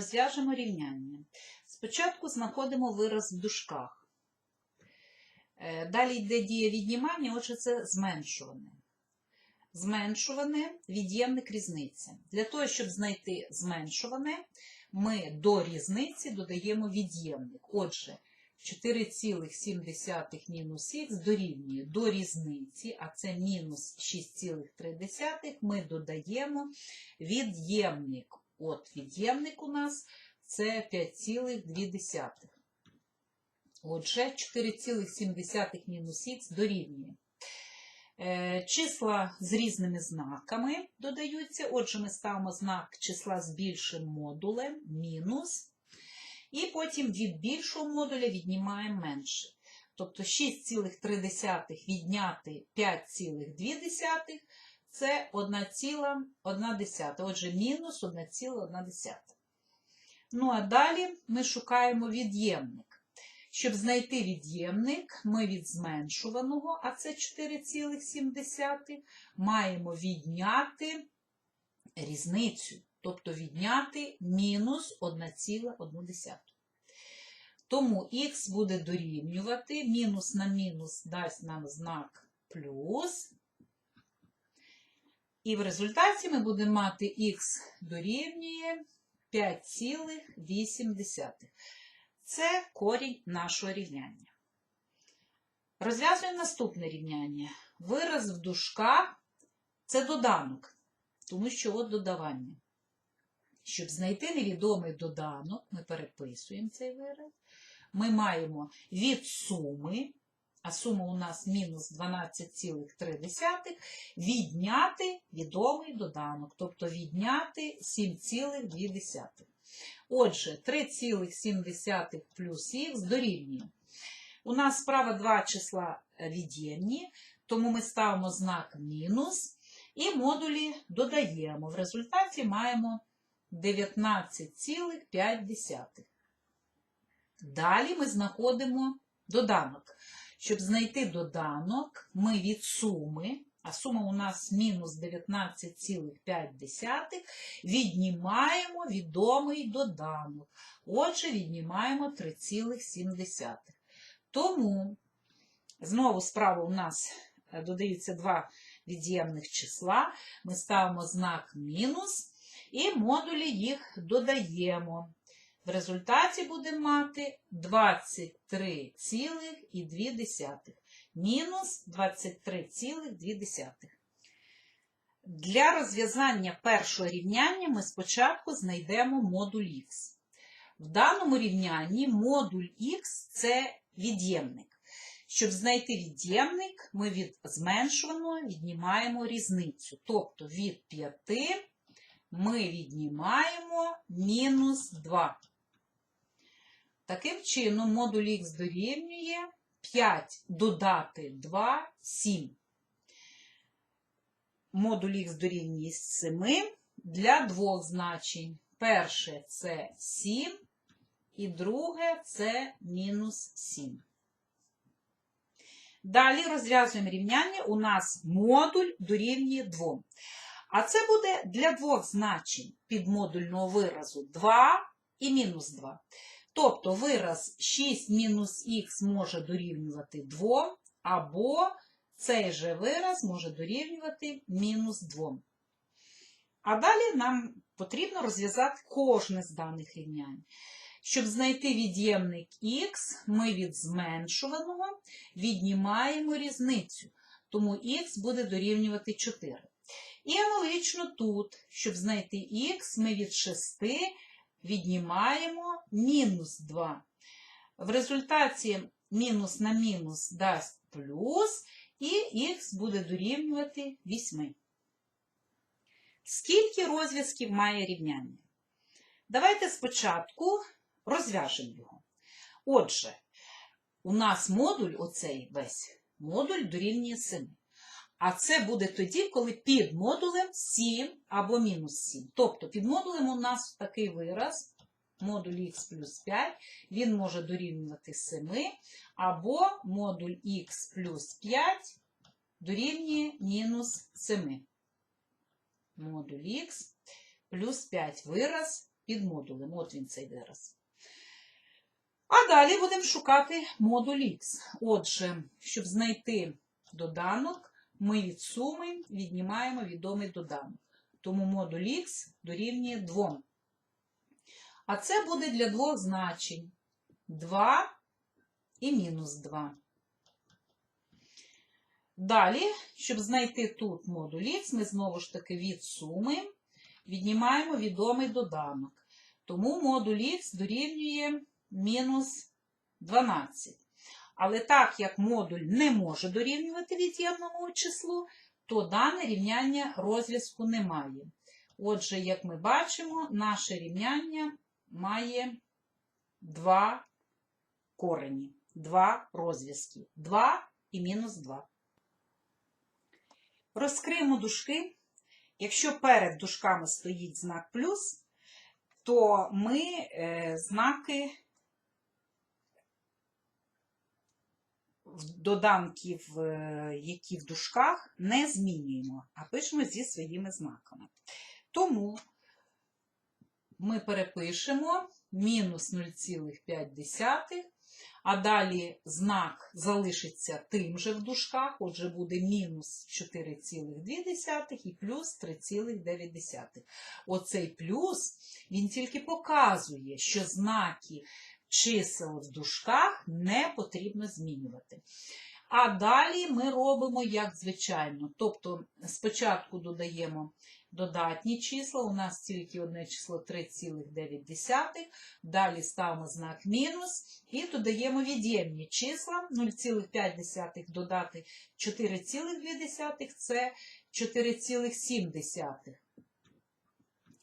розв'яжемо рівняння. Спочатку знаходимо вираз в дужках. Е, Далі йде дія віднімання, отже, це зменшуване. Зменшуване від'ємник різниця. Для того, щоб знайти зменшуване, ми до різниці додаємо від'ємник. Отже, 4,7 мінус х дорівнює до різниці, а це мінус 6,3, ми додаємо від'ємник. От від'ємник у нас це 5,2. Отже, 4,7 мінус х дорівнює. Е, Числа з різними знаками додаються. Отже, ми ставимо знак числа з більшим модулем, мінус. І потім від більшого модуля віднімаємо менше. Тобто 6,3 відняти 5,2 це 1,1. Отже, мінус 1,1. Ну а далі ми шукаємо від'ємник. Щоб знайти від'ємник, ми від зменшуваного, а це 4,7, маємо відняти різницю, тобто відняти мінус 1,1. Тому х буде дорівнювати, мінус на мінус дасть нам знак плюс. І в результаті ми будемо мати х дорівнює 5,8. Це корінь нашого рівняння. Розв'язуємо наступне рівняння. Вираз в дужках – це доданок, тому що от додавання. Щоб знайти невідомий доданок, ми переписуємо цей вираз. Ми маємо від суми, а сума у нас мінус 12,3, відняти відомий доданок, тобто відняти 7,2. Отже, 3,7 плюс х дорівнює. У нас справа два числа від'ємні, тому ми ставимо знак мінус і модулі додаємо. В результаті маємо 19,5. Далі ми знаходимо доданок. Щоб знайти доданок, ми від суми, а сума у нас мінус 19,5, віднімаємо відомий доданок. Отже, віднімаємо 3,7. Тому, знову справа у нас е, додаються два від'ємних числа. Ми ставимо знак мінус і модулі їх додаємо. В результаті будемо мати 23,2. Мінус 23,2. Для розв'язання першого рівняння ми спочатку знайдемо модуль х. В даному рівнянні модуль х це від'ємник. Щоб знайти від'ємник, ми від зменшуваного віднімаємо різницю. Тобто від 5 ми віднімаємо мінус 2. Таким чином, модуль х дорівнює 5 додати 2 7. Модуль х дорівнює 7 для двох значень. Перше це 7, і друге це мінус 7. Далі розв'язуємо рівняння. У нас модуль дорівнює 2. А це буде для двох значень підмодульного виразу 2 і мінус 2. Тобто вираз 6 мінус х може дорівнювати 2, або цей же вираз може дорівнювати мінус 2. А далі нам потрібно розв'язати кожне з даних рівнянь. Щоб знайти від'ємник х, ми від зменшуваного віднімаємо різницю, тому х буде дорівнювати 4. І аналогічно тут, щоб знайти х, ми від 6 віднімаємо мінус 2. В результаті мінус на мінус дасть плюс, і х буде дорівнювати 8. Скільки розв'язків має рівняння? Давайте спочатку розв'яжемо його. Отже, у нас модуль, оцей весь модуль дорівнює 7. А це буде тоді, коли під модулем 7 або мінус 7. Тобто під модулем у нас такий вираз, модуль х плюс 5, він може дорівнювати 7, або модуль х плюс 5 дорівнює мінус 7. Модуль х плюс 5 вираз під модулем. От він цей вираз. А далі будемо шукати модуль х. Отже, щоб знайти доданок, ми від суми віднімаємо відомий доданок. Тому модуль х дорівнює 2. А це буде для двох значень 2 і мінус 2. Далі, щоб знайти тут модуль х, ми знову ж таки від суми віднімаємо відомий доданок. Тому модуль х дорівнює мінус 12. Але так як модуль не може дорівнювати від'ємному числу, то дане рівняння розв'язку не має. Отже, як ми бачимо, наше рівняння має два корені, два розв'язки. 2 і мінус 2. Розкриємо дужки. Якщо перед дужками стоїть знак плюс, то ми е, знаки доданків, е, які в дужках, не змінюємо, а пишемо зі своїми знаками. Тому ми перепишемо мінус 0,5, а далі знак залишиться тим же в дужках, отже, буде мінус 4,2 і плюс 3,9. Оцей плюс, він тільки показує, що знаки чисел в дужках не потрібно змінювати. А далі ми робимо як звичайно. Тобто спочатку додаємо додатні числа, у нас тільки одне число 3,9, далі ставимо знак мінус і додаємо від'ємні числа 0,5 додати 4,2 це 4,7.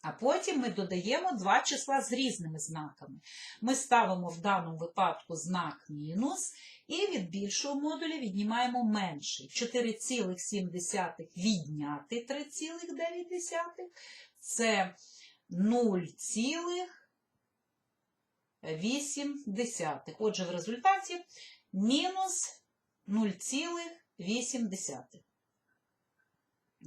А потім ми додаємо два числа з різними знаками. Ми ставимо в даному випадку знак мінус і від більшого модуля віднімаємо менший. 4,7 відняти 3,9 це 0,8. Отже, в результаті мінус 0,8.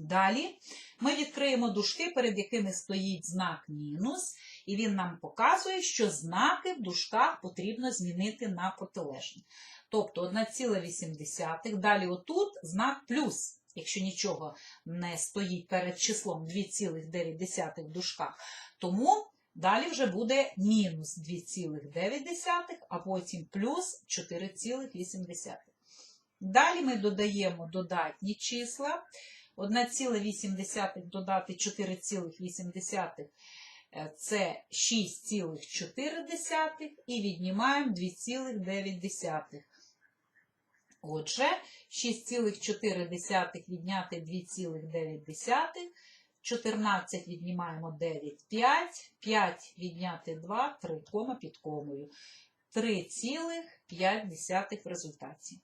Далі ми відкриємо дужки, перед якими стоїть знак мінус, і він нам показує, що знаки в дужках потрібно змінити на протилежні. Тобто 1,8, далі отут знак плюс, якщо нічого не стоїть перед числом 2,9 в дужках. Тому далі вже буде мінус 2,9, а потім плюс 4,8. Далі ми додаємо додатні числа. 1,8 додати 4,8 е, це 6,4 і віднімаємо 2,9. Отже, 6,4 відняти 2,9, 14 віднімаємо 9, 5, 5 відняти 2, 3 кома під комою. 3,5 в результаті.